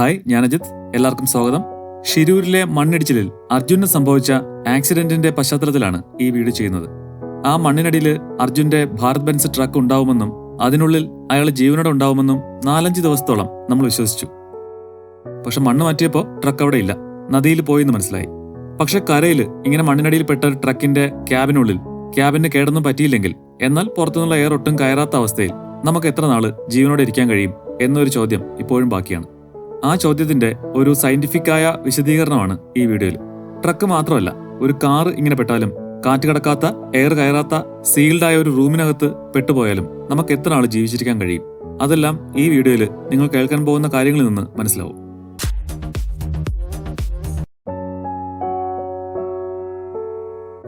Hi ഞാൻ അജിത് എല്ലാവർക്കും സ്വാഗതം. ഷിരൂരിലെ മണ്ണിടിച്ചിലിൽ അർജുന് സംഭവിച്ച ആക്സിഡന്റിന്റെ പശ്ചാത്തലത്തിലാണ് ഈ വീഡിയോ ചെയ്യുന്നത്. ആ മണ്ണിനടിയിൽ അർജുന്റെ ഭാരത് ബെൻസ് ട്രക്ക് ഉണ്ടാവുമെന്നും അതിനുള്ളിൽ അയാൾ ജീവനോടെ ഉണ്ടാവുമെന്നും നാലഞ്ച് ദിവസത്തോളം നമ്മൾ വിശ്വസിച്ചു. പക്ഷെ മണ്ണ് മാറ്റിയപ്പോൾ ട്രക്ക് അവിടെ ഇല്ല. നദിയിൽ പോയി എന്ന് മനസ്സിലായി. പക്ഷെ കരയിൽ ഇങ്ങനെ മണ്ണിനടിയിൽ പെട്ട ട്രക്കിന്റെ ക്യാബിനുള്ളിൽ ക്യാബിന് കേടൊന്നും പറ്റിയില്ലെങ്കിൽ എന്നാൽ പുറത്തുനിന്നുള്ള എയർ ഒട്ടും കയറാത്ത അവസ്ഥയിൽ നമുക്ക് എത്ര നാൾ ജീവനോടെ ഇരിക്കാൻ കഴിയും എന്നൊരു ചോദ്യം ഇപ്പോഴും ബാക്കിയാണ്. ആ ചോദ്യത്തിന്റെ ഒരു സയന്റിഫിക് ആയ വിശദീകരണമാണ് ഈ വീഡിയോയിൽ. ട്രക്ക് മാത്രമല്ല ഒരു കാർ ഇങ്ങനെ പെട്ടാലും കാറ്റ് കടക്കാത്ത എയർ കയറാത്ത സീൽഡ് ആയ ഒരു റൂമിനകത്ത് പെട്ടുപോയാലും നമുക്ക് എത്ര നാൾ ജീവിച്ചിരിക്കാൻ കഴിയും? അതെല്ലാം ഈ വീഡിയോയിൽ നിങ്ങൾ കേൾക്കാൻ പോകുന്ന കാര്യങ്ങളിൽ നിന്ന് മനസ്സിലാവും.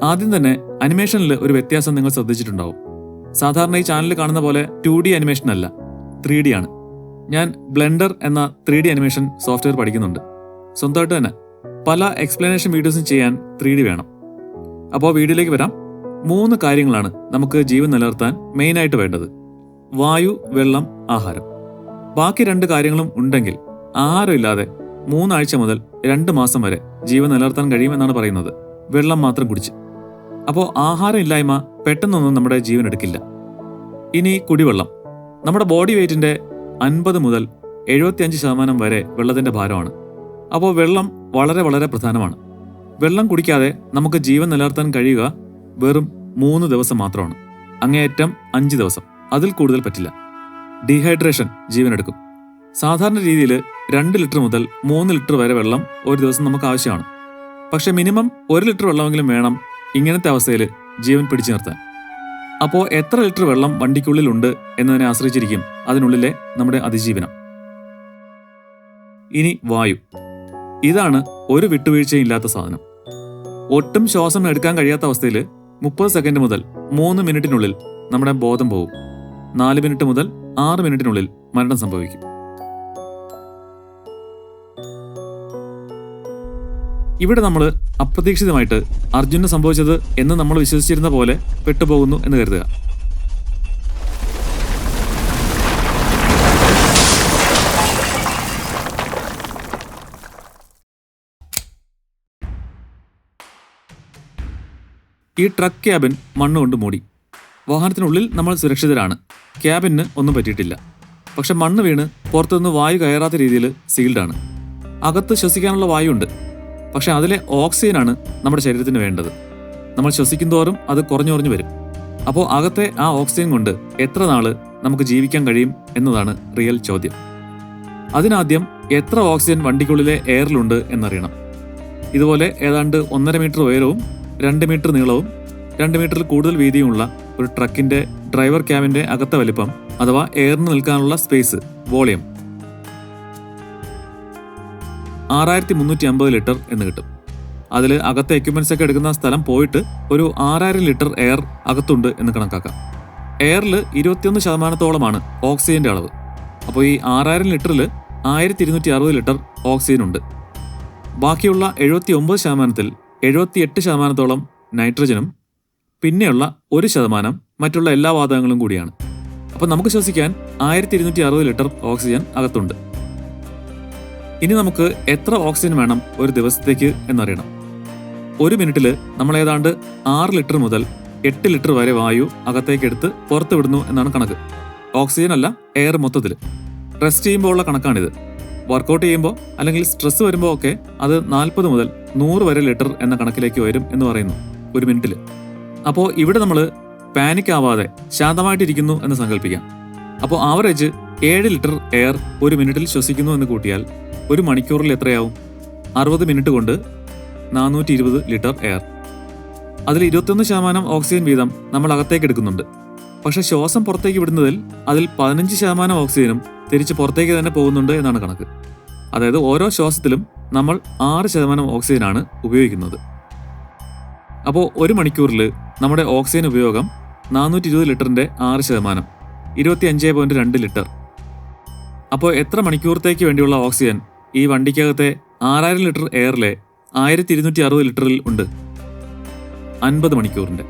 ആദ്യം തന്നെ അനിമേഷനിൽ ഒരു വ്യത്യാസം നിങ്ങൾ ശ്രദ്ധിച്ചിട്ടുണ്ടാവും. സാധാരണ ഈ ചാനലിൽ കാണുന്ന പോലെ ടു ഡി അനിമേഷൻ അല്ല ത്രീ ഡി ആണ്. ഞാൻ ബ്ലെൻഡർ എന്ന ത്രീ ഡി അനിമേഷൻ സോഫ്റ്റ്വെയർ പഠിക്കുന്നുണ്ട്. സ്വന്തമായിട്ട് തന്നെ പല എക്സ്പ്ലനേഷൻ വീഡിയോസും ചെയ്യാൻ ത്രീ ഡി വേണം. അപ്പോൾ വീഡിയോയിലേക്ക് വരാം. മൂന്ന് കാര്യങ്ങളാണ് നമുക്ക് ജീവൻ നിലനിർത്താൻ മെയിനായിട്ട് വേണ്ടത്. വായു വെള്ളം ആഹാരം. ബാക്കി രണ്ട് കാര്യങ്ങളും ഉണ്ടെങ്കിൽ ആഹാരമില്ലാതെ മൂന്നാഴ്ച മുതൽ രണ്ട് മാസം വരെ ജീവൻ നിലനിർത്താൻ കഴിയുമെന്നാണ് പറയുന്നത്. വെള്ളം മാത്രം കുടിച്ച്. അപ്പോൾ ആഹാരം ഇല്ലായ്മ പെട്ടെന്നൊന്നും നമ്മുടെ ജീവൻ എടുക്കില്ല. ഇനി കുടിവെള്ളം. നമ്മുടെ ബോഡി വെയിറ്റിന്റെ അൻപത് മുതൽ എഴുപത്തിയഞ്ച് ശതമാനം വരെ വെള്ളത്തിന്റെ ഭാരമാണ്. അപ്പോൾ വെള്ളം വളരെ വളരെ പ്രധാനമാണ്. വെള്ളം കുടിക്കാതെ നമുക്ക് ജീവൻ നിലനിർത്താൻ കഴിയുക വെറും മൂന്ന് ദിവസം മാത്രമാണ്. അങ്ങേയറ്റം അഞ്ച് ദിവസം. അതിൽ കൂടുതൽ പറ്റില്ല. ഡീഹൈഡ്രേഷൻ ജീവനെടുക്കും. സാധാരണ രീതിയിൽ രണ്ട് ലിറ്റർ മുതൽ മൂന്ന് ലിറ്റർ വരെ വെള്ളം ഒരു ദിവസം നമുക്ക് ആവശ്യമാണ്. പക്ഷേ മിനിമം ഒരു ലിറ്റർ വെള്ളമെങ്കിലും വേണം ഇങ്ങനത്തെ അവസ്ഥയിൽ ജീവൻ പിടിച്ചു നിർത്താൻ. അപ്പോൾ എത്ര ലിറ്റർ വെള്ളം വണ്ടിക്കുള്ളിലുണ്ട് എന്നതിനെ ആശ്രയിച്ചിരിക്കും അതിനുള്ളിലെ നമ്മുടെ അതിജീവനം. ഇനി വായു. ഇതാണ് ഒരു വിട്ടുവീഴ്ചയില്ലാത്ത സാധനം. ഒട്ടും ശ്വാസം എടുക്കാൻ കഴിയാത്ത അവസ്ഥയിൽ മുപ്പത് സെക്കൻഡ് മുതൽ മൂന്ന് മിനിറ്റിനുള്ളിൽ നമ്മുടെ ബോധം പോകും നാല് മിനിറ്റ് മുതൽ ആറ് മിനിറ്റിനുള്ളിൽ മരണം സംഭവിക്കും. ഇവിടെ നമ്മൾ അപ്രതീക്ഷിതമായിട്ട് അർജുന് സംഭവിച്ചത് എന്ന് നമ്മൾ വിശ്വസിച്ചിരുന്ന പോലെ പെട്ടുപോകുന്നു എന്ന് കരുതുക. ഈ ട്രക്ക് ക്യാബിൻ മണ്ണുകൊണ്ട് മൂടി. വാഹനത്തിനുള്ളിൽ നമ്മൾ സുരക്ഷിതരാണ്. ക്യാബിന് ഒന്നും പറ്റിയിട്ടില്ല. പക്ഷെ മണ്ണ് വീണ് പുറത്തുനിന്ന് വായു കയറാത്ത രീതിയിൽ സീൽഡാണ്. അകത്ത് ശ്വസിക്കാനുള്ള വായു ഉണ്ട് പക്ഷെ അതിലെ ഓക്സിജനാണ് നമ്മുടെ ശരീരത്തിന് വേണ്ടത്. നമ്മൾ ശ്വസിക്കുന്തോറും അത് കുറഞ്ഞു കുറഞ്ഞു വരും. അപ്പോൾ അകത്തെ ആ ഓക്സിജൻ കൊണ്ട് എത്ര നാൾ നമുക്ക് ജീവിക്കാൻ കഴിയും എന്നതാണ് റിയൽ ചോദ്യം. അതിനാദ്യം എത്ര ഓക്സിജൻ വണ്ടിക്കുള്ളിലെ എയറിലുണ്ട് എന്നറിയണം. ഇതുപോലെ ഏതാണ്ട് ഒന്നര മീറ്റർ ഉയരവും രണ്ട് മീറ്റർ നീളവും രണ്ട് മീറ്ററിൽ കൂടുതൽ വീതിയുമുള്ള ഒരു ട്രക്കിന്റെ ഡ്രൈവർ ക്യാബിന്റെ അകത്തെ വലിപ്പം അഥവാ എയറിന് നിൽക്കാനുള്ള സ്പേസ് വോളിയം. ആറായിരത്തി മുന്നൂറ്റി അമ്പത് ലിറ്റർ എന്ന് കിട്ടും. അതിൽ അകത്തെ എക്യുപ്മെന്റ്സ് ഒക്കെ എടുക്കുന്ന സ്ഥലം പോയിട്ട് ഒരു ആറായിരം ലിറ്റർ എയർ അകത്തുണ്ട് എന്ന് കണക്കാക്കാം. എയറിൽ ഇരുപത്തിയൊന്ന് ശതമാനത്തോളമാണ് ഓക്സിജന്റെ അളവ്. അപ്പോൾ ഈ ആറായിരം ലിറ്ററിൽ ആയിരത്തി ഇരുന്നൂറ്റി അറുപത് ലിറ്റർ ഓക്സിജൻ ഉണ്ട്. ബാക്കിയുള്ള എഴുപത്തി ഒമ്പത് ശതമാനത്തിൽ എഴുപത്തി എട്ട് ശതമാനത്തോളം നൈട്രജനും പിന്നെയുള്ള ഒരു ശതമാനം മറ്റുള്ള എല്ലാ വാതകങ്ങളും കൂടിയാണ്. അപ്പോൾ നമുക്ക് ശ്വസിക്കാൻ ആയിരത്തി ഇരുന്നൂറ്റി അറുപത് ലിറ്റർ ഓക്സിജൻ അകത്തുണ്ട്. ഇനി നമുക്ക് എത്ര ഓക്സിജൻ വേണം ഒരു ദിവസത്തേക്ക് എന്നറിയണം. ഒരു മിനിറ്റിൽ നമ്മൾ ഏതാണ്ട് ആറ് ലിറ്റർ മുതൽ എട്ട് ലിറ്റർ വരെ വായു അകത്തേക്ക് എടുത്ത് പുറത്ത് വിടുന്നു എന്നാണ് കണക്ക്. ഓക്സിജൻ അല്ല എയർ മൊത്തത്തിൽ റെസ്റ്റ് ചെയ്യുമ്പോൾ ഉള്ള കണക്കാണിത്. വർക്കൗട്ട് ചെയ്യുമ്പോൾ അല്ലെങ്കിൽ സ്ട്രെസ് വരുമ്പോൾ ഒക്കെ അത് നാൽപ്പത് മുതൽ നൂറ് വരെ ലിറ്റർ എന്ന കണക്കിലേക്ക് വരും എന്ന് പറയുന്നു ഒരു മിനിറ്റിൽ അപ്പോൾ ഇവിടെ നമ്മൾ പാനിക് ആവാതെ ശാന്തമായിട്ടിരിക്കുന്നു എന്ന് സങ്കല്പിക്കാം അപ്പോൾ ആവറേജ് ഏഴ് ലിറ്റർ എയർ ഒരു മിനിറ്റിൽ ശ്വസിക്കുന്നു എന്ന് കൂട്ടിയാൽ ഒരു മണിക്കൂറിൽ എത്രയാവും? അറുപത് മിനിറ്റ് കൊണ്ട് നാനൂറ്റി ഇരുപത് ലിറ്റർ എയർ. അതിൽ ഇരുപത്തൊന്ന് ശതമാനം ഓക്സിജൻ വീതം നമ്മൾ അകത്തേക്ക് എടുക്കുന്നുണ്ട്. പക്ഷെ ശ്വാസം പുറത്തേക്ക് വിടുന്നതിൽ അതിൽ പതിനഞ്ച് ശതമാനം ഓക്സിജനും തിരിച്ച് പുറത്തേക്ക് തന്നെ പോകുന്നുണ്ട് എന്നാണ് കണക്ക്. അതായത് ഓരോ ശ്വാസത്തിലും നമ്മൾ ആറ് ശതമാനം ഓക്സിജനാണ് ഉപയോഗിക്കുന്നത്. അപ്പോൾ ഒരു മണിക്കൂറിൽ നമ്മുടെ ഓക്സിജൻ ഉപയോഗം നാനൂറ്റി ഇരുപത് ലിറ്ററിന്റെ ആറ് ശതമാനം ഇരുപത്തി അഞ്ച് പോയിന്റ് രണ്ട് ലിറ്റർ. അപ്പോൾ എത്ര മണിക്കൂറത്തേക്ക് വേണ്ടിയുള്ള ഓക്സിജൻ ഈ വണ്ടിക്കകത്തെ ആറായിരം ലിറ്റർ എയറിലെ ആയിരത്തി ഇരുന്നൂറ്റി അറുപത് ലിറ്ററിൽ ഉണ്ട്. അൻപത് മണിക്കൂറിന്റെ.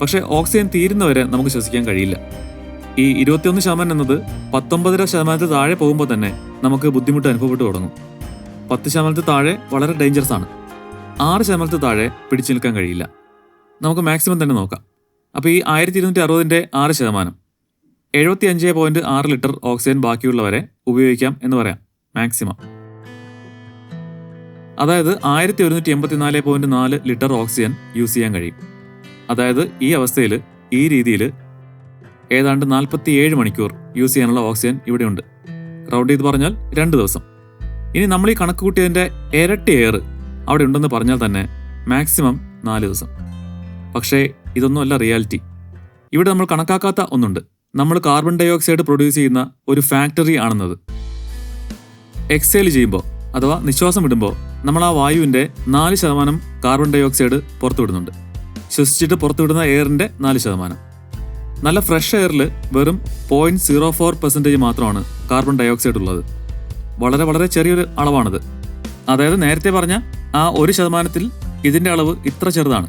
പക്ഷേ ഓക്സിജൻ തീരുന്നവരെ നമുക്ക് ശ്വസിക്കാൻ കഴിയില്ല. ഈ ഇരുപത്തിയൊന്ന് ശതമാനം എന്നത് പത്തൊമ്പതര ശതമാനത്തിൽ താഴെ പോകുമ്പോൾ തന്നെ നമുക്ക് ബുദ്ധിമുട്ട് അനുഭവപ്പെട്ടു തുടങ്ങും. പത്ത് ശതമാനത്തിൽ താഴെ വളരെ ഡേഞ്ചറസ് ആണ്. ആറ് ശതമാനത്തിൽ താഴെ പിടിച്ചു നിൽക്കാൻ കഴിയില്ല. നമുക്ക് മാക്സിമം തന്നെ നോക്കാം. അപ്പോൾ ഈ ആയിരത്തി ഇരുന്നൂറ്റി അറുപതിന്റെ ആറ് ശതമാനം എഴുപത്തി അഞ്ച് പോയിന്റ് ആറ് ലിറ്റർ ഓക്സിജൻ ബാക്കിയുള്ളവരെ ഉപയോഗിക്കാം എന്ന് പറയാം. മാക്സിമം. അതായത് ആയിരത്തി ഒരുന്നൂറ്റി എൺപത്തിനാല് പോയിന്റ് നാല് ലിറ്റർ ഓക്സിജൻ യൂസ് ചെയ്യാൻ കഴിയും. അതായത് ഈ അവസ്ഥയിൽ ഈ രീതിയിൽ ഏതാണ്ട് നാൽപ്പത്തി ഏഴ് മണിക്കൂർ യൂസ് ചെയ്യാനുള്ള ഓക്സിജൻ ഇവിടെയുണ്ട് റൗണ്ട് ചെയ്ത് പറഞ്ഞാൽ രണ്ട് ദിവസം. ഇനി നമ്മൾ ഈ കണക്ക് കൂട്ടിയതിന്റെ ഇരട്ടി എയർ അവിടെ ഉണ്ടെന്ന് പറഞ്ഞാൽ തന്നെ മാക്സിമം നാല് ദിവസം. പക്ഷേ ഇതൊന്നുമല്ല റിയാലിറ്റി. ഇവിടെ നമ്മൾ കണക്കാക്കാത്ത ഒന്നുണ്ട്. നമ്മൾ കാർബൺ ഡൈ ഓക്സൈഡ് പ്രൊഡ്യൂസ് ചെയ്യുന്ന ഒരു ഫാക്ടറി ആണെന്നത്. എക്സേൽ ചെയ്യുമ്പോൾ അഥവാ നിശ്വാസം വിടുമ്പോൾ നമ്മൾ ആ വായുവിന്റെ നാല് ശതമാനം കാർബൺ ഡൈ ഓക്സൈഡ് പുറത്തുവിടുന്നുണ്ട് ശ്വസിച്ചിട്ട് പുറത്തുവിടുന്ന എയറിന്റെ നാല് ശതമാനം. നല്ല ഫ്രഷ് എയറിൽ വെറും പോയിന്റ് സീറോ ഫോർ പെർസെന്റേജ് മാത്രമാണ് കാർബൺ ഡൈ ഓക്സൈഡ് ഉള്ളത്. വളരെ വളരെ ചെറിയൊരു അളവാണിത്. അതായത് നേരത്തെ പറഞ്ഞ ആ ഒരു ശതമാനത്തിൽ ഇതിന്റെ അളവ് ഇത്ര ചെറുതാണ്.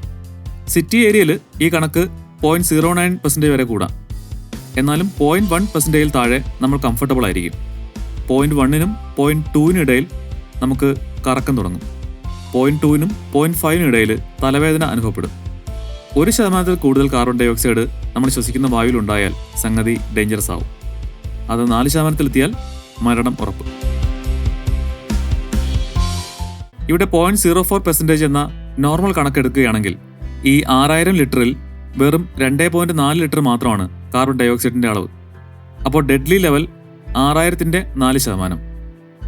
സിറ്റി ഏരിയയിൽ ഈ കണക്ക് പോയിന്റ് സീറോ നയൻ പെർസെന്റേജ് വരെ കൂടാം. എന്നാലും പോയിന്റ് വൺ പെർസെന്റേജിൽ താഴെ നമ്മൾ കംഫർട്ടബിൾ ആയിരിക്കും. പോയിന്റ് വണ്ണിനും പോയിന്റ് ടൂവിനും ഇടയിൽ നമുക്ക് കറക്കം തുടങ്ങും. പോയിന്റ് ടൂവിനും പോയിന്റ് ഫൈവിനും ഇടയിൽ തലവേദന അനുഭവപ്പെടും. ഒരു ശതമാനത്തിൽ കൂടുതൽ കാർബൺ ഡൈ ഓക്സൈഡ് നമ്മൾ ശ്വസിക്കുന്ന വായുവിൽ ഉണ്ടായാൽ സംഗതി ഡേഞ്ചറസ് ആവും. അത് നാല് ശതമാനത്തിലെത്തിയാൽ മരണം ഉറപ്പ്. ഇവിടെ പോയിന്റ് സീറോ ഫോർ പെർസെന്റേജ് എന്ന നോർമൽ കണക്കെടുക്കുകയാണെങ്കിൽ ഈ ആറായിരം ലിറ്ററിൽ വെറും രണ്ടേ പോയിന്റ് നാല് ലിറ്റർ മാത്രമാണ് കാർബൺ ഡൈ ഓക്സൈഡിന്റെ അളവ്. അപ്പോൾ ഡെഡ്ലി ലെവൽ ആറായിരത്തിന്റെ നാല് ശതമാനം.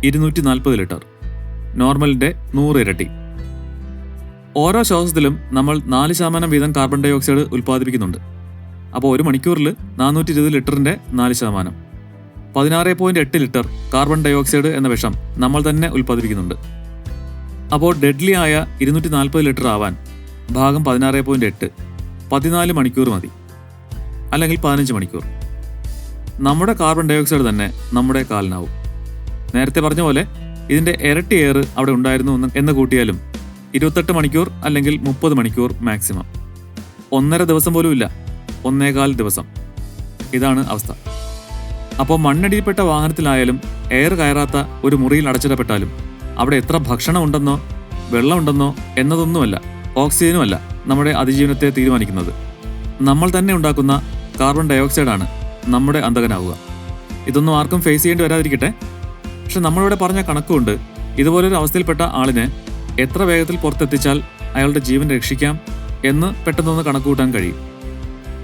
ഇരുന്നൂറ്റി നാൽപ്പത് ലിറ്റർ. നോർമലിന്റെ നൂറ് ഇരട്ടി. ഓരോ ശ്വാസത്തിലും നമ്മൾ നാല് ശതമാനം വീതം കാർബൺ ഡൈ ഓക്സൈഡ് ഉൽപ്പാദിപ്പിക്കുന്നുണ്ട്. അപ്പോൾ ഒരു മണിക്കൂറിൽ നാനൂറ്റി ഇരുപത് ലിറ്ററിന്റെ നാല് ശതമാനം. പതിനാറ് പോയിന്റ് എട്ട് ലിറ്റർ കാർബൺ ഡൈ ഓക്സൈഡ് എന്ന വിഷം നമ്മൾ തന്നെ ഉൽപ്പാദിപ്പിക്കുന്നുണ്ട്. അപ്പോൾ ഡെഡ്ലി ആയ ഇരുന്നൂറ്റി നാൽപ്പത് ലിറ്റർ ആവാൻ ഭാഗം പതിനാറ് പോയിന്റ് എട്ട് പതിനാല് മണിക്കൂർ മതി. അല്ലെങ്കിൽ പതിനഞ്ച് മണിക്കൂർ. നമ്മുടെ കാർബൺ ഡയോക്സൈഡ് തന്നെ നമ്മുടെ കാലിനാവും. നേരത്തെ പറഞ്ഞ പോലെ ഇതിന്റെ ഇരട്ടി എയർ അവിടെ ഉണ്ടായിരുന്നു എന്ന് എന്ന് കൂട്ടിയാലും ഇരുപത്തെട്ട് മണിക്കൂർ അല്ലെങ്കിൽ മുപ്പത് മണിക്കൂർ മാക്സിമം ഒന്നര ദിവസം പോലും ഇല്ല. ഒന്നേകാൽ ദിവസം. ഇതാണ് അവസ്ഥ. അപ്പോൾ മണ്ണടിയിൽപ്പെട്ട വാഹനത്തിലായാലും എയർ കയറാത്ത ഒരു മുറിയിൽ അടച്ചിടപ്പെട്ടാലും അവിടെ എത്ര ഭക്ഷണം ഉണ്ടെന്നോ വെള്ളമുണ്ടെന്നോ എന്നതൊന്നുമല്ല. ഓക്സിജനുമല്ല നമ്മുടെ അതിജീവനത്തെ തീരുമാനിക്കുന്നത്. നമ്മൾ തന്നെ ഉണ്ടാക്കുന്ന കാർബൺ ഡയോക്സൈഡാണ് നമ്മുടെ അന്തകനാവുക ഇതൊന്നും ആർക്കും ഫേസ് ചെയ്യേണ്ടി വരാതിരിക്കട്ടെ. പക്ഷെ നമ്മളിവിടെ പറഞ്ഞ കണക്കുകൊണ്ട് ഇതുപോലൊരു അവസ്ഥയിൽപ്പെട്ട ആളിനെ എത്ര വേഗത്തിൽ പുറത്തെത്തിച്ചാൽ അയാളുടെ ജീവൻ രക്ഷിക്കാം എന്ന് പെട്ടെന്നൊന്ന് കണക്കുകൂട്ടാൻ കഴിയും.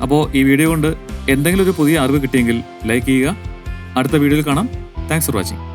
അപ്പോൾ ഈ വീഡിയോ കൊണ്ട് എന്തെങ്കിലും ഒരു പുതിയ അറിവ് കിട്ടിയെങ്കിൽ ലൈക്ക് ചെയ്യുക. അടുത്ത വീഡിയോയിൽ കാണാം. Thanks for watching